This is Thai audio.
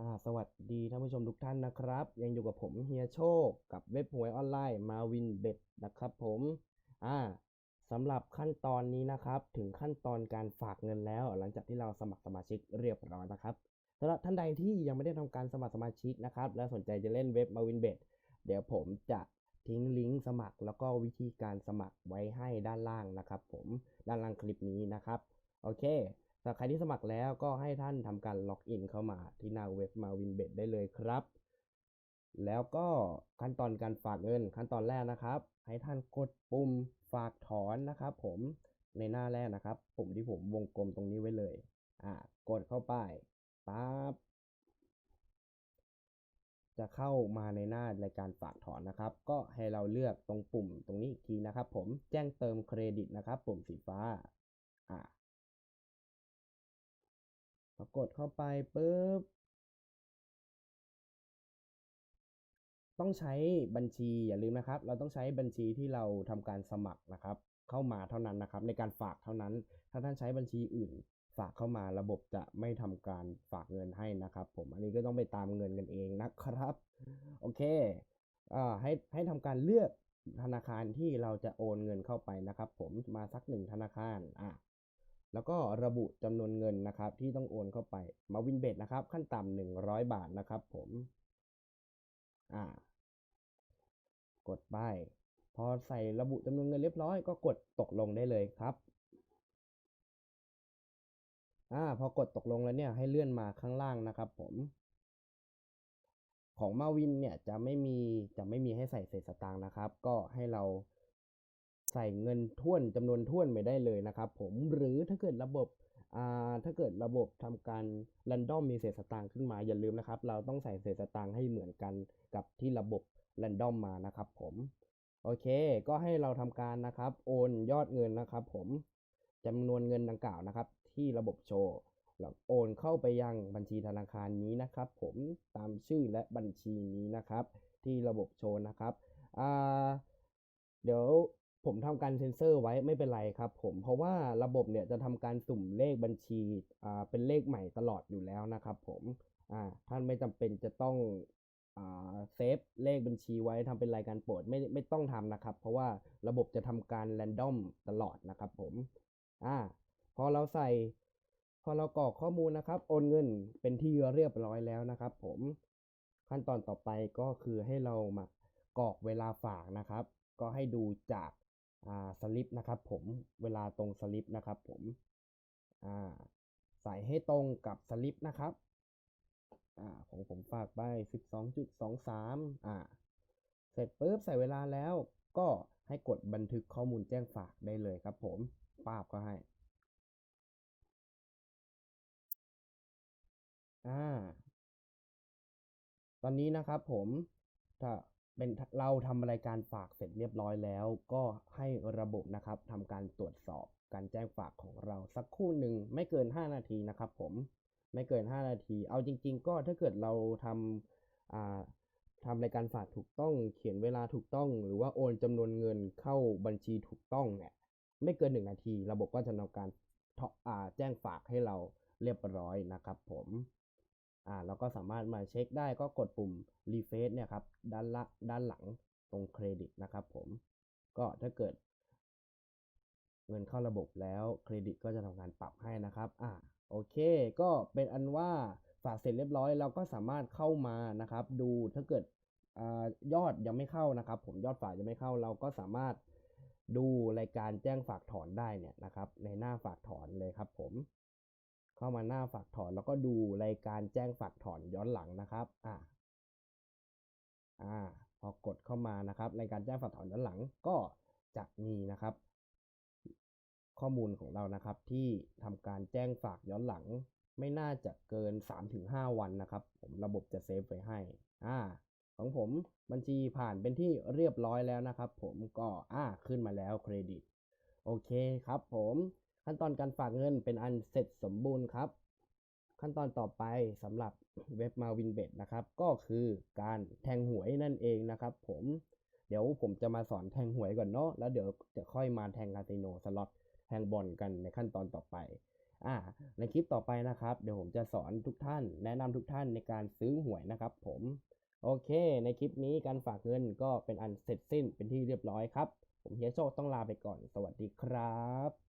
อ่าสวัสดีท่านผู้ชมทุกท่านนะครับ ยังอยู่กับผมเฮียโชคกับเว็บหวยออนไลน์มาวินเบ็ดนะครับผมอ่าสำหรับขั้นตอนนี้นะครับ ถึงขั้นตอนการฝากเงินแล้ว หลังจากที่เราสมัครสมาชิกเรียบร้อยนะครับสำหรับท่านใดที่ยังไม่ได้ทำการสมัครสมาชิกนะครับ และสนใจจะเล่นเว็บมาวินเบ็ดเดี๋ยวผมจะทิ้งลิงก์สมัครแล้วก็วิธีการสมัครไว้ให้ด้านล่างนะครับ ผมด้านล่างคลิปนี้นะครับโอเค สำหรับใครที่สมัครแล้วก็ให้ท่านทำการล็อกอินเข้ามาที่หน้าเว็บมาวินเบ็ดได้เลยครับ แล้วก็ขั้นตอนการฝากเงินขั้นตอนแรกนะครับ ให้ท่านกดปุ่มฝากถอนนะครับ ผมในหน้าแรกนะครับ ปุ่มที่ผมวงกลมตรงนี้ไว้เลย อ่ากดเข้าไปปั๊บจะเข้ามาในหน้าในการฝากถอนนะครับ ก็ให้เราเลือกตรงปุ่มตรงนี้อีกทีนะครับ ผมแจ้งเติมเครดิตนะครับ ปุ่มสีฟ้า อ่า กดเข้าไปปุ๊บ ต้องใช้บัญชีอย่าลืมนะครับ เราต้องใช้บัญชีที่เราทำการสมัครนะครับ เข้ามาเท่านั้นนะครับ ในการฝากเท่านั้น ถ้าท่านใช้บัญชีอื่น ฝากเข้ามาระบบจะไม่ทำการฝากเงินให้นะครับ ผมอันนี้ก็ต้องไปตามเงินกันเองนะครับ โอเคอ่าให้ให้ทำการเลือกธนาคารที่เราจะโอนเงินเข้าไปนะครับ ผมมาสักหนึ่งธนาคารอะ แล้วก็ระบุจำนวนเงินนะครับที่ต้องโอนเข้าไปมาวินเบดนะครับ ขั้นต่ำหนึ่งร้อยบาทนะครับผมอ่ากดไป พอใส่ระบุจำนวนเงินเรียบร้อยก็กดตกลงได้เลยครับอ่าพอกดตกลงแล้วเนี่ยให้เลื่อนมาข้างล่างนะครับผม ของมาวินเนี่ยจะไม่มีจะไม่มีให้ใส่เศษสตางค์นะครับ ก็ให้เรา ใส่เงินท่วนจำนวนท่วนไปได้เลยนะครับผมหรือถ้าเกิดระบบอ่าถ้าเกิดระบบทำการรันดอมมีเศษสตางค์ขึ้นมาอย่าลืมนะครับ เราต้องใส่เศษสตางค์ให้เหมือนกันกับที่ระบบรันดอมมานะครับผมโอเค ก็ให้เราทำการนะครับโอนยอดเงินนะครับ ผมจำนวนเงินดังกล่าวนะครับ ที่ระบบโชว์แล้วโอนเข้าไปยังบัญชีธนาคารนี้นะครับ ผมตามชื่อและบัญชีนี้นะครับ ที่ระบบโชว์นะครับอ่าเดี๋ยว ผมทำการเซ็นเซอร์ไว้ไม่เป็นไรครับ ผมเพราะว่าระบบเนี่ยจะทำการสุ่มเลขบัญชีอ่าเป็นเลขใหม่ตลอดอยู่แล้วนะครับ ผมอ่าท่านไม่จำเป็นจะต้องอ่าเซฟเลขบัญชีไว้ทำเป็นรายการโปรดไม่ไม่ต้องทำนะครับ เพราะว่าระบบจะทำการแรนดอมตลอดนะครับผมอ่าพอเราใส่พอเรากรอกข้อมูลนะครับ โอนเงินเป็นที่เรียบร้อยแล้วนะครับ ผมขั้นตอนต่อไปก็คือให้เรามากรอกเวลาฝากนะครับ ก็ให้ดูจาก อ่าสลิปนะครับผมเวลาตรงสลิปนะครับผมอ่าใส่ให้ตรงกับสลิปนะครับอ่าของผมฝากไปสิบสองจุดสองสามอ่าเสร็จปุ๊บใส่เวลาแล้วก็ให้กดบันทึกข้อมูลแจ้งฝากได้เลยครับผมป้าบก็ให้อ่าตอนนี้นะครับผมถ้า เป็นเราทำรายการฝากเสร็จเรียบร้อยแล้ว ก็ให้ระบบนะครับทำการตรวจสอบการแจ้งฝากของเราสักครู่หนึ่งไม่เกิน 5 นาทีนะครับผมไม่เกิน 5 นาที เอาจริง ๆ ก็ถ้าเกิดเราทำาทำรายการฝากถูกต้อง เขียนเวลาถูกต้อง หรือว่าโอนจำนวนเงินเข้าบัญชีถูกต้องเนี่ยไม่เกิน 1 นาที ระบบก็จะทำการทอ่าแจ้งฝากให้เราเรียบร้อยนะครับผม อ่าเราก็สามารถมาเช็คได้ก็กดปุ่ม refresh เนี่ยครับด้านละด้านหลังตรงเครดิตนะครับผม ก็ถ้าเกิด เงินเข้าระบบแล้วเครดิตก็จะทำการปรับให้นะครับอ่าโอเค ก็เป็นอันว่าฝากเสร็จเรียบร้อยเราก็สามารถเข้ามานะครับ ดูถ้าเกิดอายอดยังไม่เข้านะครับ ผมยอดฝากยังไม่เข้าเราก็สามารถดูรายการแจ้งฝากถอนได้เนี่ยนะครับ ในหน้าฝากถอนเลยครับผม เข้ามาหน้าฝากถอนแล้วก็ดูรายการแจ้งฝากถอนย้อนหลังนะครับ อ่า อ่า พอกดเข้ามานะครับรายการแจ้งฝากถอนย้อนหลังก็จะมีนะครับ ข้อมูลของเรานะครับ ที่ทำการแจ้งฝากย้อนหลัง ไม่น่าจะเกิน 3-5 วันนะครับ ผมระบบจะเซฟไว้ให้ อ่าของผมบัญชีผ่านเป็นที่เรียบร้อยแล้วนะครับ ผมก็อ่าขึ้นมาแล้วเครดิต โอเคครับผม ขั้นตอนการฝากเงินเป็นอันเสร็จสมบูรณ์ครับ ขั้นตอนต่อไปสำหรับเว็บมาวินเบดนะครับ ก็คือการแทงหวยนั่นเองนะครับ ผมเดี๋ยวผมจะมาสอนแทงหวยก่อนเนาะแล้วเดี๋ยวจะค่อยมาแทงคาสิโนสล็อตแทงบอลกันในขั้นตอนต่อไปอ่าในคลิปต่อไปนะครับ เดี๋ยวผมจะสอนทุกท่าน แนะนำทุกท่านในการซื้อหวยนะครับ ผมโอเค ในคลิปนี้การฝากเงินก็เป็นอันเสร็จสิ้นเป็นที่เรียบร้อยครับ ผมเฮียโชคต้องลาไปก่อน สวัสดีครับ